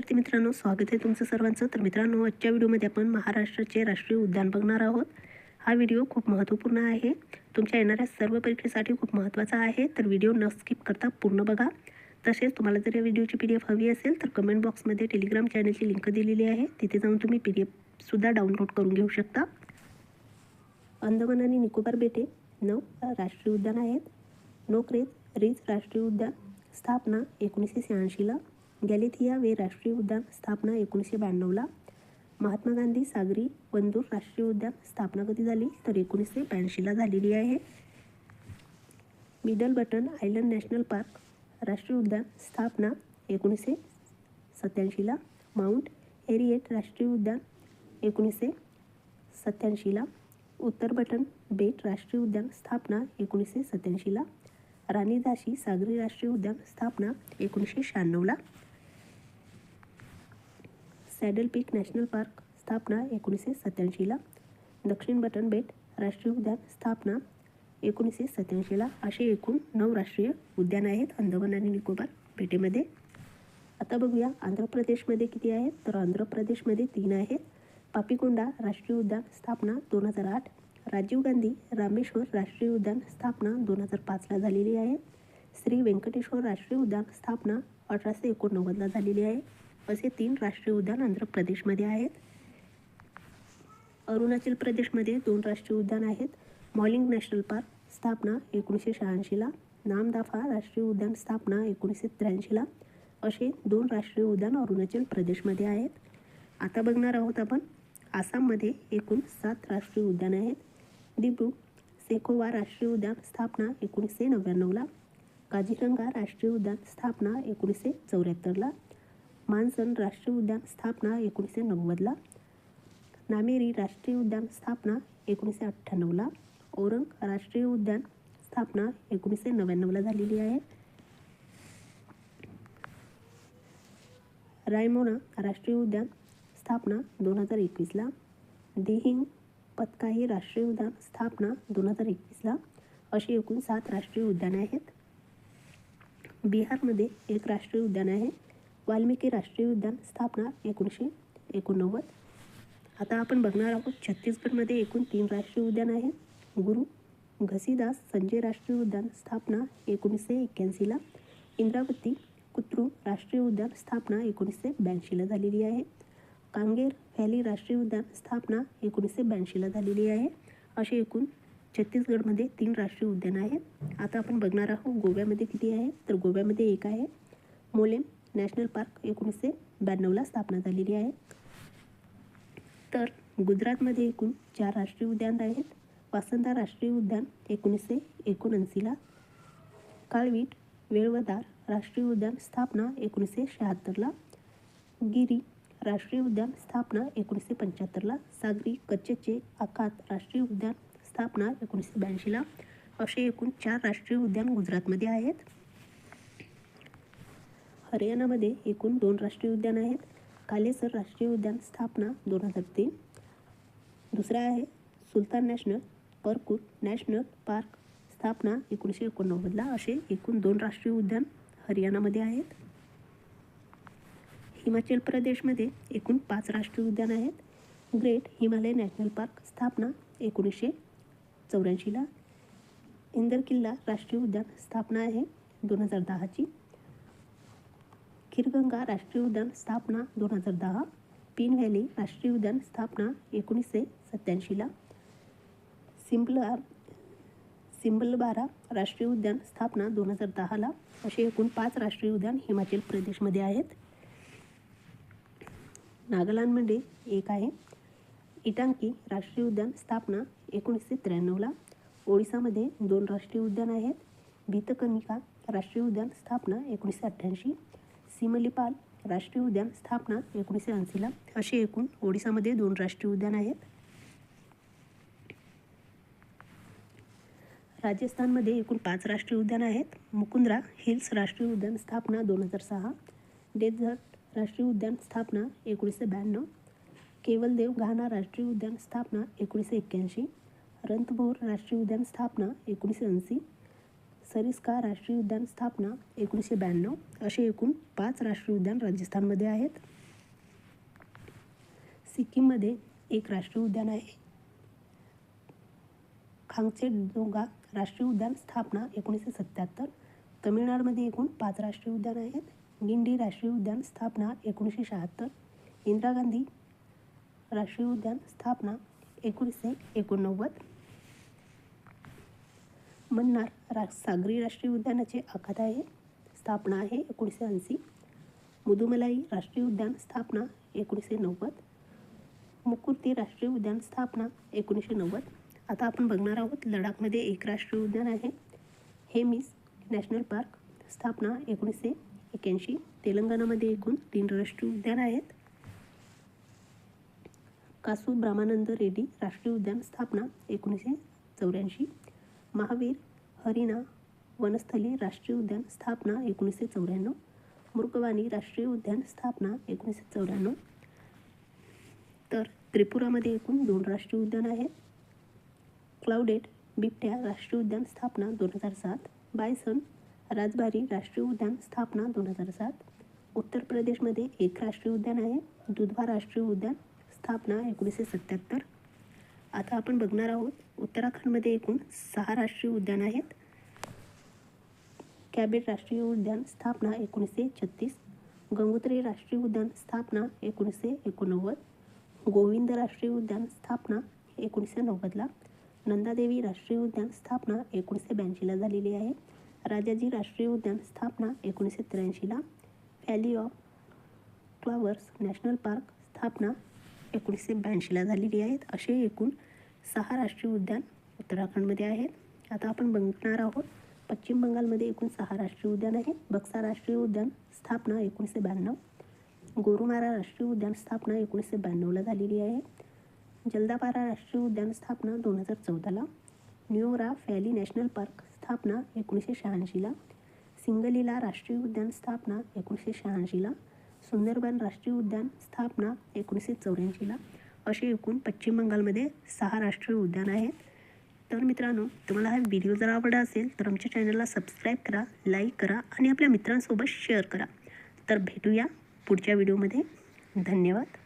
विद्यार्थी मित्रांनो स्वागत आहे तुमचं सर्वांचं. तर मित्रांनो आजच्या व्हिडिओमध्ये आपण महाराष्ट्राचे राष्ट्रीय उद्यान बघणार आहोत. हा व्हिडिओ खूप महत्त्वपूर्ण आहे. तुमच्या येणाऱ्या सर्व परीक्षेसाठी खूप महत्त्वाचा आहे. तर व्हिडिओ न स्किप करता पूर्ण बघा. तसेच तुम्हाला जर या व्हिडिओची पी डी एफ हवी असेल तर कमेंट बॉक्समध्ये टेलिग्राम चॅनलची लिंक दिलेली आहे. तिथे जाऊन तुम्ही पी डी एफसुद्धा डाउनलोड करून घेऊ शकता. अंदमान आणि निकोबार बेटे नऊ राष्ट्रीय उद्यान आहेत. नोकरेत रिज राष्ट्रीय उद्यान. स्थापना एकोणीसशे शहाऐंशीला. गॅलेथिया वे राष्ट्रीय उद्यान स्थापना एकोणीसशे ब्याण्णवला. महात्मा गांधी सागरी वंदूर राष्ट्रीय उद्यान स्थापना कधी झाली? तर एकोणीसशे ब्याऐंशीला झालेली आहे. Middle Button Island National Park राष्ट्रीय उद्यान स्थापना एकोणीसशे सत्याऐंशीला माउंट एरिएट राष्ट्रीय उद्यान एकोणीसशे सत्याऐंशीला उत्तर बटन बेट राष्ट्रीय उद्यान स्थापना एकोणीसशे सत्याऐंशीला राणीदाशी सागरी राष्ट्रीय उद्यान स्थापना एकोणीसशे शहाण्णवला. सॅडल पीक नॅशनल पार्क स्थापना एकोणीसशे सत्याऐंशीला दक्षिण बटन बेट राष्ट्रीय उद्यान स्थापना एकोणीसशे सत्याऐंशीला असे एकूण नऊ राष्ट्रीय उद्यान आहेत अंदमान आणि निकोबार बेटेमध्ये आता बघूया आंध्र प्रदेशमध्ये किती आहेत? तर आंध्र प्रदेशमध्ये तीन आहेत. पापिकोंडा राष्ट्रीय उद्यान स्थापना दोन हजार आठ. राजीव गांधी रामेश्वर राष्ट्रीय उद्यान स्थापना दोन हजार पाचला झालेली आहे. श्री व्यंकटेश्वर राष्ट्रीय उद्यान स्थापना अठराशे एकोणनव्वदला झालेली आहे. असे तीन राष्ट्रीय उद्यान आंध्र प्रदेशमध्ये आहेत. अरुणाचल प्रदेशमध्ये दोन राष्ट्रीय उद्यान आहेत. मॉलिंग नॅशनल पार्क स्थापना एकोणीसशे शहाऐंशीला नामदाफा राष्ट्रीय उद्यान स्थापना एकोणीसशे त्र्याऐंशीला असे दोन राष्ट्रीय उद्यान अरुणाचल प्रदेशमध्ये आहेत. आता बघणार आहोत आपण आसाममध्ये एकूण सात राष्ट्रीय उद्यान आहेत. दिब्रू सेखोवा राष्ट्रीय उद्यान स्थापना एकोणीसशे नव्याण्णवला काझीरंगा राष्ट्रीय उद्यान स्थापना एकोणीसशे चौऱ्याहत्तरला मानसन राष्ट्रीय उद्यान स्थापना एकोणीसशे नव्वदला. नामेरी राष्ट्रीय उद्यान स्थापना एकोणीसशे अठ्ठ्याण्णवला. औरंग राष्ट्रीय उद्यान स्थापना एकोणीसशे नव्याण्णवला आहे. रायमोना राष्ट्रीय उद्यान स्थापना दोन हज़ार एकवीसला. देहिंग पतकाही राष्ट्रीय उद्यान स्थापना दोन हज़ार एकवीसला अशी एकूण सात राष्ट्रीय उद्याने आहेत. बिहारमध्ये एक राष्ट्रीय उद्यान आहे. वाल्मिकी राष्ट्रीय उद्यान स्थापना एकोणीसशे एकोणनव्वद. आता आपण बघणार आहोत छत्तीसगडमध्ये एकूण तीन राष्ट्रीय उद्यान आहेत गुरु घसीदास संजय राष्ट्रीय उद्यान स्थापना एकोणीसशे एक्क्याऐंशीला इंद्रावती कुत्रू राष्ट्रीय उद्यान स्थापना एकोणीसशे ब्याऐंशीला झालेली आहे. कांगेर व्हॅली राष्ट्रीय उद्यान स्थापना एकोणीसशे ब्याऐंशीला झालेली आहे. असे एकूण छत्तीसगडमध्ये तीन राष्ट्रीय उद्यान आहेत आता आपण बघणार आहोत गोव्यामध्ये किती आहे? तर गोव्यामध्ये एक आहे. मोलेम नॅशनल पार्क एकोणीसशे ब्याण्णवला स्थापना झालेली आहे. तर गुजरातमध्ये एकूण चार राष्ट्रीय उद्यान आहेत. वासंदा राष्ट्रीय उद्यान एकोणीसशे एकोणऐंशीला काळवीट वेळवदार राष्ट्रीय उद्यान स्थापना एकोणीसशे शहात्तरला गिरी राष्ट्रीय उद्यान स्थापना एकोणीसशे पंच्याहत्तरला सागरी कच्चेचे आखात राष्ट्रीय उद्यान स्थापना एकोणीसशे ब्याऐंशीला असे एकूण चार राष्ट्रीय उद्यान गुजरातमध्ये आहेत. हरियाणामध्ये एकूण दोन राष्ट्रीय उद्यान आहेत. कालेसर राष्ट्रीय उद्यान स्थापना दोन हजार तीन. दुसरा आहे सुलतान नॅशनल परकूर नॅशनल पार्क स्थापना एकोणीसशे एकोणनव्वदला असे एकूण दोन राष्ट्रीय उद्यान हरियाणामध्ये आहेत. हिमाचल प्रदेशमध्ये एकूण पाच राष्ट्रीय उद्यान आहेत. ग्रेट हिमालय नॅशनल पार्क स्थापना एकोणीसशे चौऱ्याऐंशीला इंदर किल्ला राष्ट्रीय उद्यान स्थापना आहे दोन हजार दहाची खीरगंगा राष्ट्रीय उद्यान स्थापना दोन हजार दहा पिन व्हॅली राष्ट्रीय उद्यान स्थापना एकोणीसशे सत्याऐंशीला सिम्बला सिम्बलबारा राष्ट्रीय उद्यान स्थापना दोन हजार दहाला असे एकूण पाच राष्ट्रीय उद्यान हिमाचल प्रदेशमध्ये आहेत. नागालँडमध्ये एक आहे. इटांकी राष्ट्रीय उद्यान स्थापना एकोणीसशे त्र्याण्णवला. ओडिसामध्ये दोन राष्ट्रीय उद्यान आहेत. भीतकनिका राष्ट्रीय उद्यान स्थापना एकोणीसशे अठ्ठ्याऐंशी. सिमलीपाल राष्ट्रीय उद्यान स्थापना एकोणीसशे ऐंशीला. असे एकूण ओडिसामध्ये दोन राष्ट्रीय उद्यान आहेत. राजस्थानमध्ये एकूण पाच राष्ट्रीय उद्यान आहेत. मुकुंद्रा हिल्स राष्ट्रीय उद्यान स्थापना दोन हजार सहा. डेझर्ट राष्ट्रीय उद्यान स्थापना एकोणीसशे ब्याण्णव. केवलदेव घाना राष्ट्रीय उद्यान स्थापना एकोणीसशे एक्क्याऐंशी. रंतभोर राष्ट्रीय उद्यान स्थापना एकोणीसशे ऐंशी. सरिस्का राष्ट्रीय उद्यान स्थापना एकोणीसशे ब्याण्णव असे एकूण पाच राष्ट्रीय उद्यान राजस्थानमध्ये आहेत. सिक्कीममध्ये एक राष्ट्रीय उद्यान आहे. खांगचेडोंगा राष्ट्रीय उद्यान स्थापना एकोणीसशे सत्त्याहत्तर तमिळनाडूमध्ये एकूण पाच राष्ट्रीय उद्यान आहेत. गिंडी राष्ट्रीय उद्यान स्थापना एकोणीसशे शहात्तर इंदिरा गांधी राष्ट्रीय उद्यान स्थापना एकोणीसशे एकोणनव्वद मन्नार रा सागरी राष्ट्रीय उद्यानाचे आखात आहे. स्थापना आहे एकोणीसशे ऐंशी. मुदुमलाई राष्ट्रीय उद्यान स्थापना एकोणीसशे नव्वद. मुकुर्ती राष्ट्रीय उद्यान स्थापना एकोणीसशे नव्वद. आता आपण बघणार आहोत लडाखमध्ये एक राष्ट्रीय उद्यान आहे. Hemis National Park. स्थापना एकोणीसशे एक्याऐंशी तेलंगणामध्ये एकूण तीन राष्ट्रीय उद्यान आहेत. कासू ब्रह्मानंद रेड्डी राष्ट्रीय उद्यान स्थापना एकोणीसशे चौऱ्याऐंशी. महावीर हरिणा वनस्थली राष्ट्रीय उद्यान स्थापना एकोणीसशे चौऱ्याण्णव मृगवाणी राष्ट्रीय उद्यान स्थापना एकोणीसशे चौऱ्याण्णव. तर त्रिपुरामध्ये एकूण दोन राष्ट्रीय उद्यान आहेत. क्लाउडेड बिबट्या राष्ट्रीय उद्यान स्थापना दोन हजार सात बायसन राजबारी राष्ट्रीय उद्यान स्थापना दोन हजार सात उत्तर प्रदेशमध्ये एक राष्ट्रीय उद्यान आहे दुधवा राष्ट्रीय उद्यान स्थापना एकोणीसशे सत्त्याहत्तर आता आपण बघणार आहोत उत्तराखंडमध्ये एकूण सहा राष्ट्रीय उद्यान आहेत. कॅबेट राष्ट्रीय उद्यान स्थापना एकोणीसशे छत्तीस गंगोत्री राष्ट्रीय उद्यान स्थापना एकोणीसशे एकोणनव्वद गोविंद राष्ट्रीय उद्यान स्थापना एकोणीसशे नव्वदला नंदादेवी राष्ट्रीय उद्यान स्थापना एकोणीसशे ब्याऐंशीला झालेली आहे राजाजी राष्ट्रीय उद्यान स्थापना एकोणीसशे त्र्याऐंशीला Valley of Flowers National Park स्थापना एकोणीसशे ब्याऐंशीला झालेली आहेत. असे एकूण सहा राष्ट्रीय उद्यान उत्तराखंडमध्ये आहेत. आता आपण बघणार आहोत पश्चिम बंगालमध्ये एकूण सहा राष्ट्रीय उद्यान आहे. बक्सा राष्ट्रीय उद्यान स्थापना एकोणीसशे ब्याण्णव. गोरुमारा राष्ट्रीय उद्यान स्थापना एकोणीसशे ब्याण्णवला झालेली आहे. जलदापारा राष्ट्रीय उद्यान स्थापना दोन हजार चौदाला. न्यूरा फॅली नॅशनल पार्क स्थापना एकोणीसशे शहाऐंशीला. सिंगलीला राष्ट्रीय उद्यान स्थापना एकोणीसशे शहाऐंशीला. सुंदरबन राष्ट्रीय उद्यान स्थापना एकोणीसशे चौऱ्याऐंशीला असे एकूण पश्चिम बंगालमध्ये सहा राष्ट्रीय उद्यान आहेत. तर मित्रांनो तुम्हाला हा व्हिडिओ जर आवडला असेल तर आमच्या चॅनलला सबस्क्राईब करा लाईक करा आणि आपल्या मित्रांसोबत शेअर करा. तर भेटूया पुढच्या व्हिडिओमध्ये धन्यवाद.